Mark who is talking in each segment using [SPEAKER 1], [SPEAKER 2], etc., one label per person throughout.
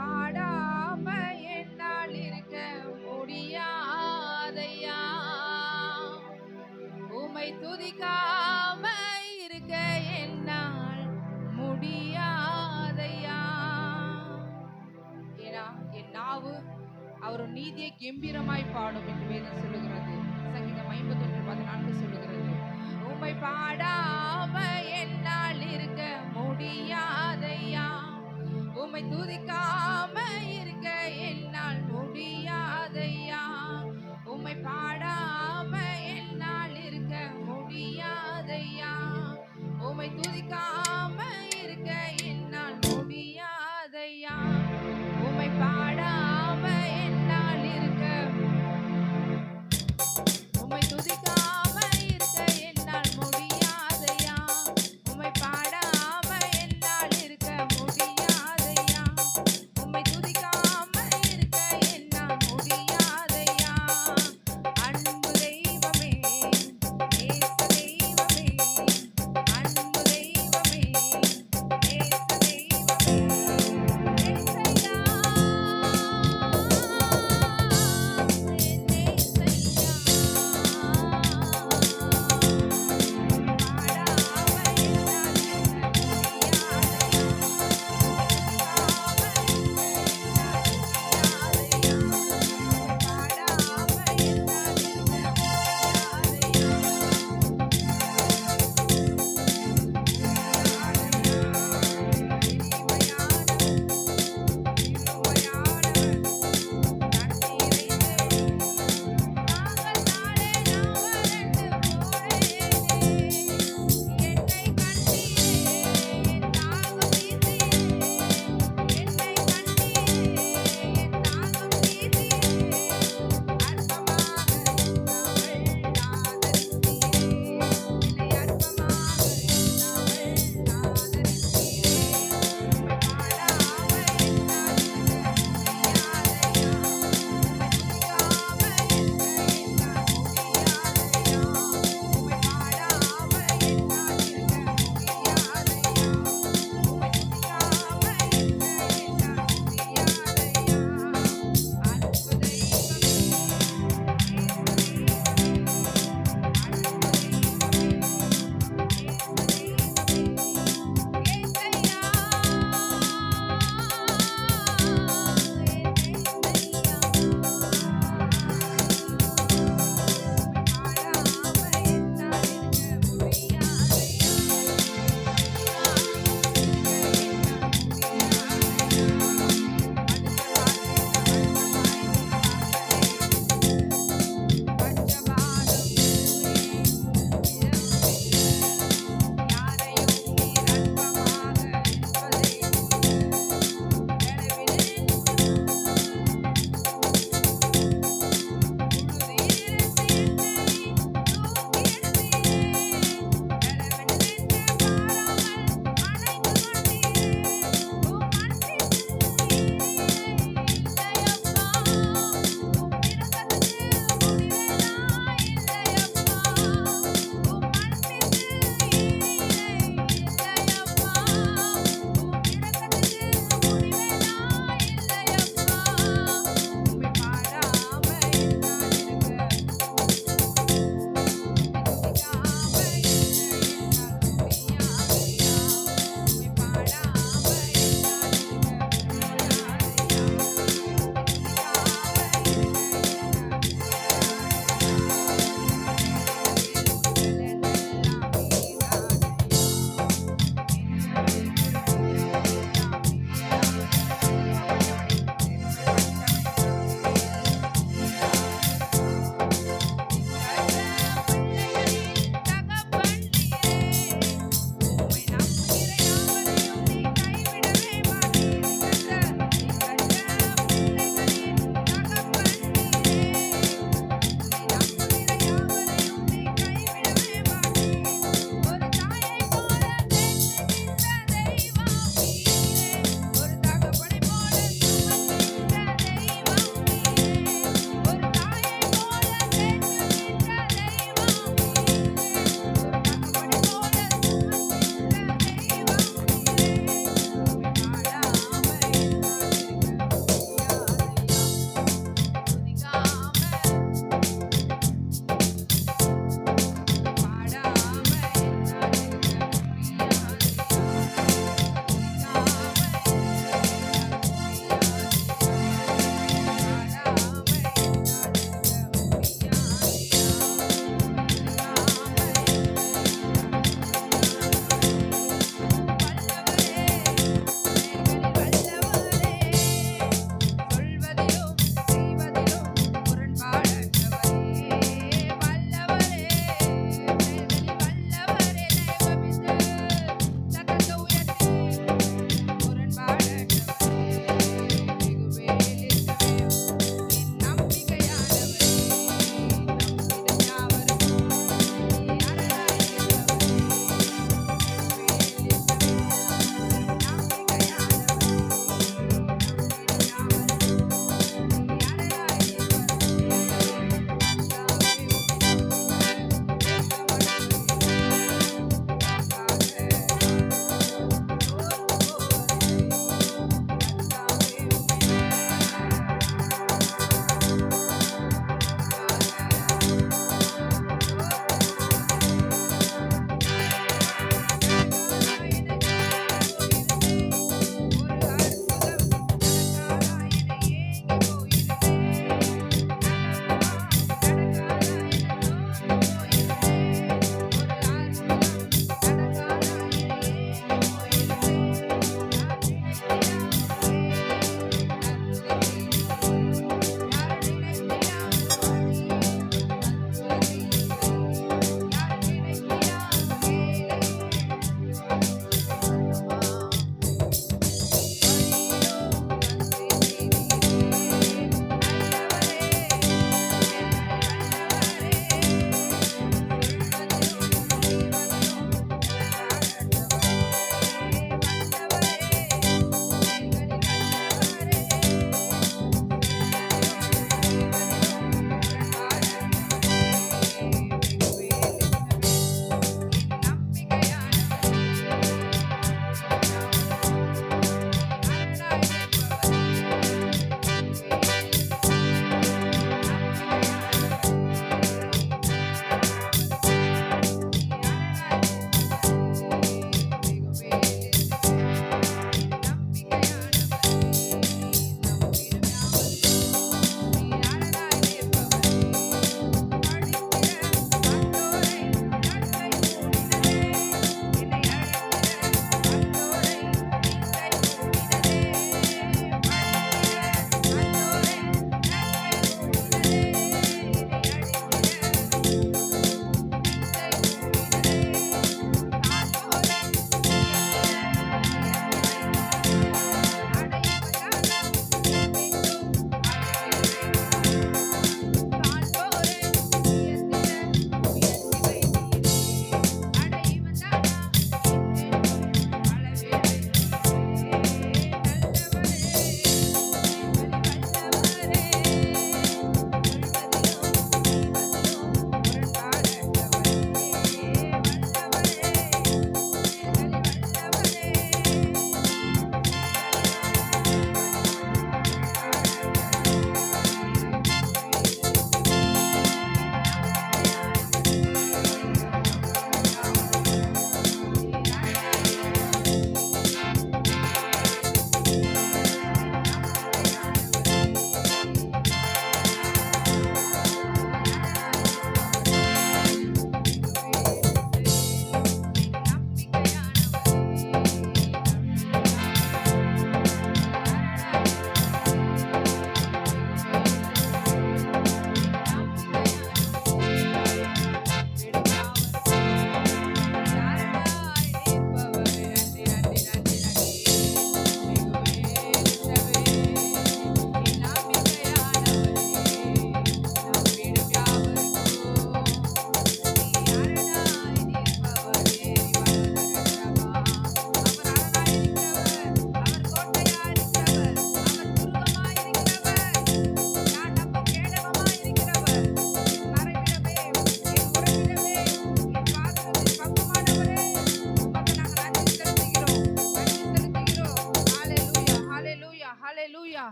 [SPEAKER 1] பாடாம என்னால் இருக்க முடியாதையா? உமை துதிக்காம இருக்க என்னால் முடியாதையா? ஏன்னா என் நாவு அவர் நீதியை கெம்பீரமாய் பாடும் என்று வேதம் சொல்லுகிறது.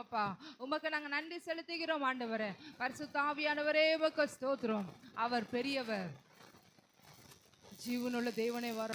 [SPEAKER 1] செலுத்துகிறோம் அப்பா உமக்கு நாங்கள் நன்றி செலுத்துகிறோம் ஆண்டவரே. பரிசு தாவியானவரே உமக்கு ஸ்தோத்திரம். அவர் பெரியவர். ஜீவனுள்ள தேவனை வர